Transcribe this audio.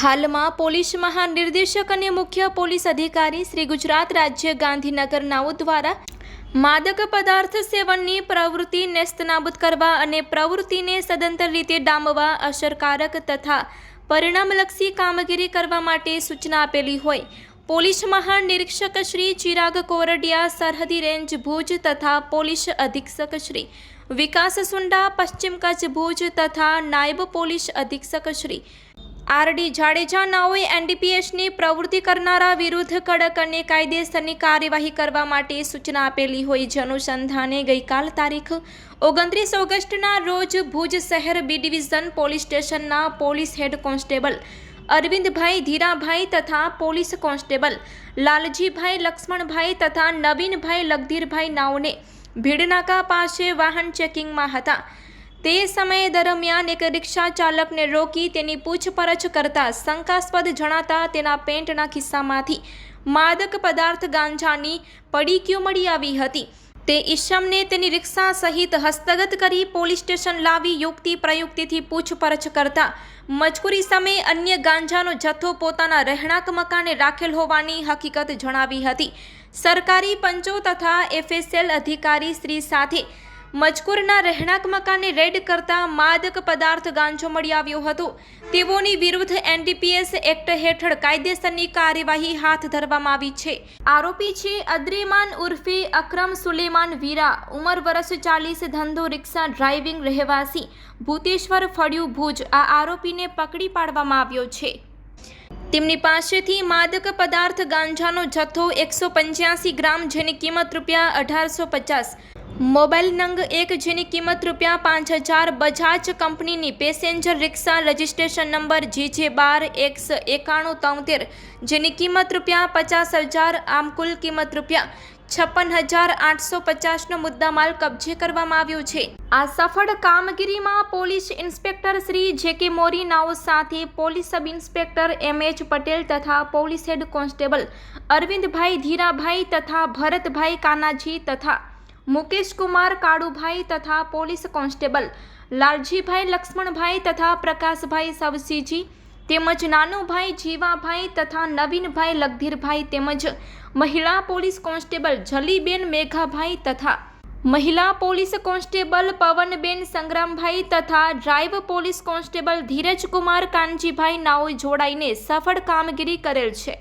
હાલમાં પોલીસ મહાનિર્દેશક અને મુખ્ય પોલીસ અધિકારી શ્રી ગુજરાત રાજ્ય ગાંધીનગર નાઓ દ્વારા માદક પદાર્થ સેવનની પ્રવૃત્તિ નેસ્તનાબૂદ કરવા અને પ્રવૃત્તિને સદંતર રીતે ડામવા અસરકારક તથા પરિણામલક્ષી કામગીરી કરવા માટે સૂચના આપેલી હોય. પોલીસ મહાનિરીક્ષક શ્રી ચિરાગ કોરડિયા, સરહદી રેન્જ ભુજ તથા પોલીસ અધિક્ષક શ્રી વિકાસ સુંડા, પશ્ચિમ કચ્છ ભુજ તથા નાયબ પોલીસ અધિક્ષક શ્રી આરડી જાડેજા નાઓએ એનડીપીએસની પ્રવૃત્તિ કરનારા વિરુદ્ધ કડક અને કાયદેસરની કાર્યવાહી કરવા માટે સૂચના આપેલી હોય જે અનુસંધાને ગઈકાલ તારીખ ઓગણત્રીસ ઓગસ્ટના રોજ ભુજ શહેર બી ડિવિઝન પોલીસ સ્ટેશનના police head constable Arvindbhai Dhirabhai તથા પોલીસ કોન્સ્ટેબલ લાલજીભાઈ લક્ષ્મણભાઈ તથા નવીનભાઈ લગધીરભાઈ નાઓને ભીડનાકા પાસે વાહન ચેકિંગમાં હતા. તે સમય દરમિયાન એક રિક્ષા ચાલકને રોકી તેની પૂછપરછ કરતા શંકાસ્પદ જણાતા તેના પેન્ટના ખિસ્સામાંથી માદક પદાર્થ ગાંજાની પડીકીઓ મળી આવી હતી. તે ઈશમને તેની રિક્ષા સહિત હસ્તગત કરી પોલીસ સ્ટેશન લાવી યુક્તિ પ્રયુક્તિથી પૂછપરછ કરતા મજકૂરી સમયે અન્ય ગાંજાનો જથ્થો પોતાના રહેણાંક મકાને રાખેલ હોવાની હકીકત જણાવી હતી. સરકારી પંચો તથા એફએસએલ અધિકારી શ્રી સાથે મજકૂરના રહેણાંક મકાને રેડ કરતા માદક પદાર્થ ગાંજો મળી આવ્યો હતો. તેઓની વિરુદ્ધ એનડીપીએસ એક્ટ હેઠળ કાયદેસરની કાર્યવાહી હાથ ધરવામાં આવી છે. આરોપી છે અદ્રેમાન ઉર્ફે અક્રમ સુલેમાન વીરા. ઉંમર વર્ષ ચાલીસ, ધંધો, રિક્ષા, ડ્રાઇવિંગ, રહેવાસી. ભૂતેશ્વર ફળિયું ભુજ. આ આરોપીને પકડી પાડવામાં આવ્યો છે. તેમની પાસેથી માદક પદાર્થ ગાંજાનો જથ્થો એકસો પંચ્યાસી ગ્રામ જેની કિંમત રૂપિયા અઢારસો પચાસ મોબાઈલ નંગ એક જેની કિંમત રૂપિયા પાંચ હજાર બજાજ કંપનીની passenger rickshaw registration number G J બાર એક્સ એકાણું તોતેર, જેની કિંમત રૂપિયા પચાસ હજાર, આમ કુલ કિંમત રૂપિયા છપ્પન હજાર આઠસો પચાસનો મુદ્દામાલ કબજે કરવામાં આવ્યો છે. આ સફળ કામગીરીમાં પોલીસ ઇન્સ્પેક્ટર શ્રી જે કે મોરી નાઓ સાથે police sub inspector M H Patel તથા police head constable Arvindbhai Dhirabhai તથા ભરતભાઈ કાનાજી તથા મુકેશ કુમાર કાળુભાઈ તથા પોલીસ કોન્સ્ટેબલ લાલજીભાઈ, લક્ષ્મણભાઈ તથા પ્રકાશભાઈ સવસીજી તેમજ નાનુભાઈ, જીવાભાઈ તથા નવીનભાઈ લગધીરભાઈ તેમજ મહિલા પોલીસ કોન્સ્ટેબલ જલીબેન મેઘાભાઈ તથા મહિલા પોલીસ કોન્સ્ટેબલ પવનબેન સંગ્રામભાઈ તથા drive police constable Dhirajkumar Kanjibhai નાઓ જોડાઈને સફળ કામગીરી કરેલ છે.